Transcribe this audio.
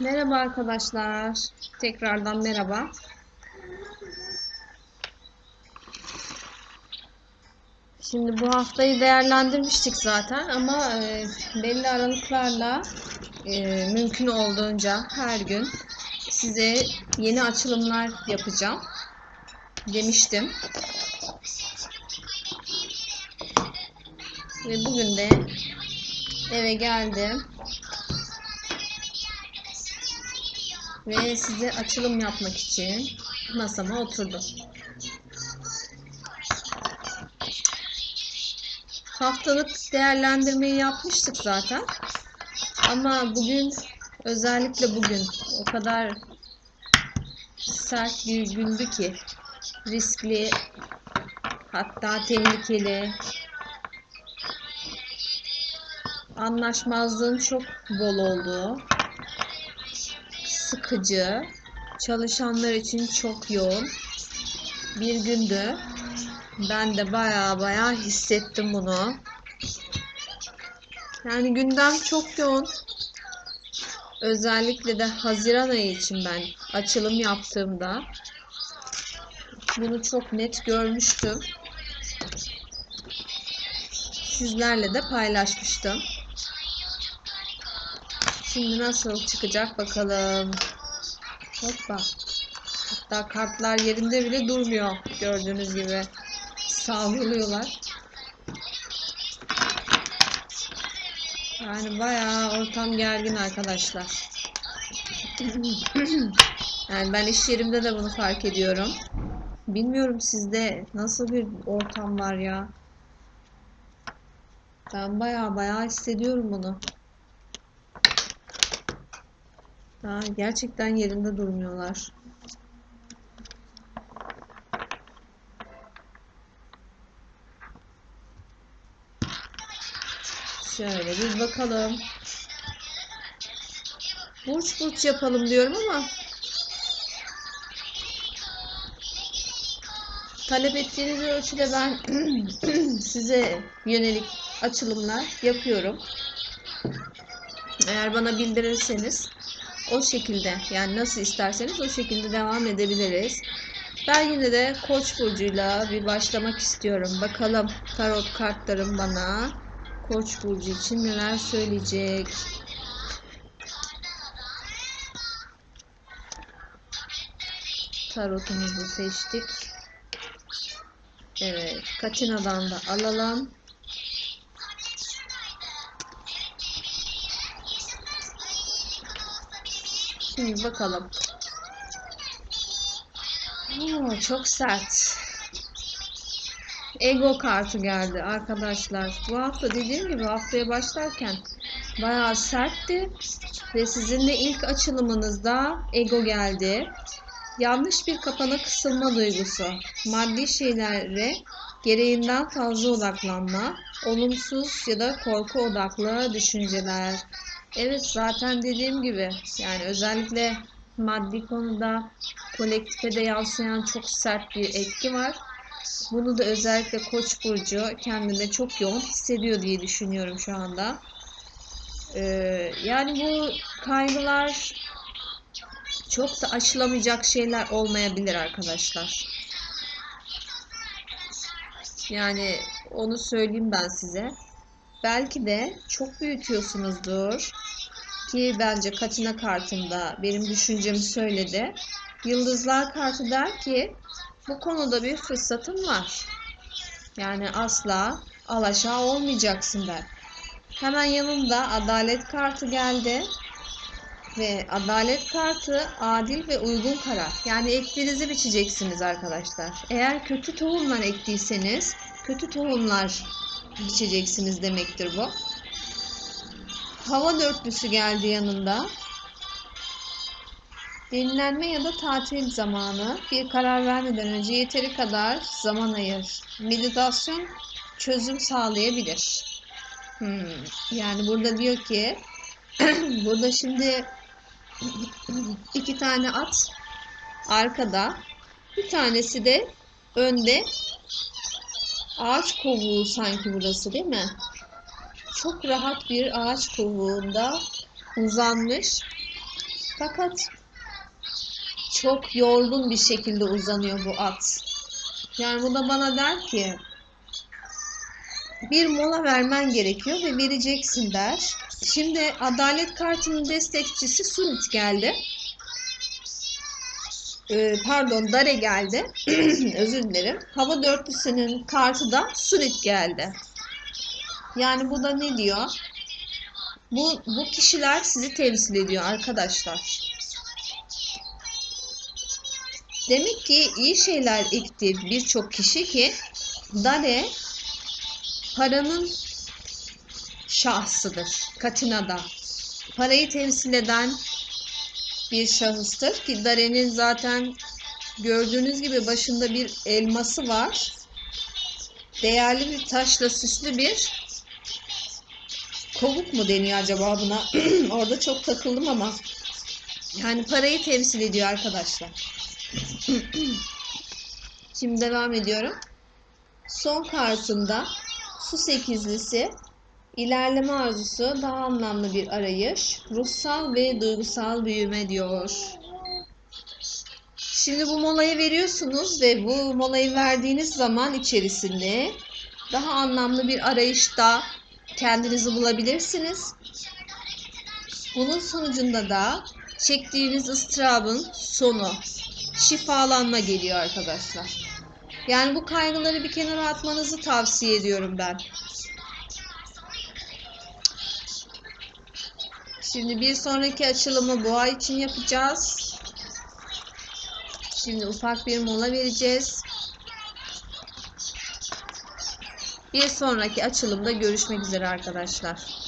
Merhaba arkadaşlar. Tekrardan merhaba. Şimdi bu haftayı değerlendirmiştik zaten ama e, belli aralıklarla e, mümkün olduğunca her gün size yeni açılımlar yapacağım demiştim. Ve bugün de eve geldim. Ve size açılım yapmak için masama oturdum. Haftalık değerlendirmeyi yapmıştık zaten. Ama bugün özellikle bugün o kadar sert bir gündü ki riskli hatta tehlikeli anlaşmazlığın çok bol olduğu sıkıcı, çalışanlar için çok yoğun bir gündü. Ben de baya baya hissettim bunu. Yani gündem çok yoğun. Özellikle de Haziran ayı için ben açılım yaptığımda bunu çok net görmüştüm. Sizlerle de paylaşmıştım. Şimdi nasıl çıkacak bakalım. Hoppa. Hatta kartlar yerinde bile durmuyor. Gördüğünüz gibi. Savruluyorlar. Yani bayağı ortam gergin arkadaşlar. yani ben iş yerimde de bunu fark ediyorum. Bilmiyorum sizde nasıl bir ortam var ya. Ben bayağı bayağı hissediyorum bunu. Ha, gerçekten yerinde durmuyorlar. Şöyle bir bakalım. Burç burç yapalım diyorum ama talep ettiğiniz ölçüde ben size yönelik açılımlar yapıyorum. Eğer bana bildirirseniz o şekilde yani nasıl isterseniz o şekilde devam edebiliriz. Ben yine de Koç burcuyla bir başlamak istiyorum. Bakalım tarot kartlarım bana Koç burcu için neler söyleyecek. Tarotumuzu seçtik. Evet, Katina'dan da alalım. Şimdi bakalım. Oo, çok sert. Ego kartı geldi arkadaşlar. Bu hafta dediğim gibi haftaya başlarken bayağı sertti. Ve sizin de ilk açılımınızda ego geldi. Yanlış bir kapana kısılma duygusu. Maddi şeylere gereğinden fazla odaklanma. Olumsuz ya da korku odaklı düşünceler. Evet zaten dediğim gibi yani özellikle maddi konuda kolektife de yansıyan çok sert bir etki var. Bunu da özellikle Koç burcu kendinde çok yoğun hissediyor diye düşünüyorum şu anda. Ee, yani bu kaygılar çok da aşılamayacak şeyler olmayabilir arkadaşlar. Yani onu söyleyeyim ben size. Belki de çok büyütüyorsunuzdur. Ki bence Katina kartında benim düşüncemi söyledi. Yıldızlar kartı der ki bu konuda bir fırsatın var. Yani asla alaşağı olmayacaksın der. Hemen yanında adalet kartı geldi. Ve adalet kartı adil ve uygun karar. Yani ektiğinizi biçeceksiniz arkadaşlar. Eğer kötü tohumlar ektiyseniz kötü tohumlar biçeceksiniz demektir bu. Hava dörtlüsü geldi yanında. Dinlenme ya da tatil zamanı. Bir karar vermeden önce yeteri kadar zaman ayır. Meditasyon çözüm sağlayabilir. Hmm. Yani burada diyor ki burada şimdi iki tane at arkada bir tanesi de önde ağaç kovuğu sanki burası değil mi? Çok rahat bir ağaç kovuğunda uzanmış Fakat çok yorgun bir şekilde uzanıyor bu at. Yani bu da bana der ki bir mola vermen gerekiyor ve vereceksin der. Şimdi adalet kartının destekçisi Sunit geldi. Ee, pardon Dare geldi. Özür dilerim. Hava dörtlüsünün kartı da Sunit geldi. Yani bu da ne diyor? Bu, bu kişiler sizi temsil ediyor arkadaşlar. Demek ki iyi şeyler ekti birçok kişi ki Dare paranın şahsıdır. Katina'da. Parayı temsil eden bir şahıstır ki Dare'nin zaten gördüğünüz gibi başında bir elması var. Değerli bir taşla süslü bir kovuk mu deniyor acaba buna? Orada çok takıldım ama yani parayı temsil ediyor arkadaşlar. Şimdi devam ediyorum. Son kartında su sekizlisi ilerleme arzusu daha anlamlı bir arayış, ruhsal ve duygusal büyüme diyor. Şimdi bu molayı veriyorsunuz ve bu molayı verdiğiniz zaman içerisinde daha anlamlı bir arayışta kendinizi bulabilirsiniz. Bunun sonucunda da çektiğiniz ıstırabın sonu, şifalanma geliyor arkadaşlar. Yani bu kaygıları bir kenara atmanızı tavsiye ediyorum ben. Şimdi bir sonraki açılımı boğa için yapacağız. Şimdi ufak bir mola vereceğiz. Bir sonraki açılımda görüşmek üzere arkadaşlar.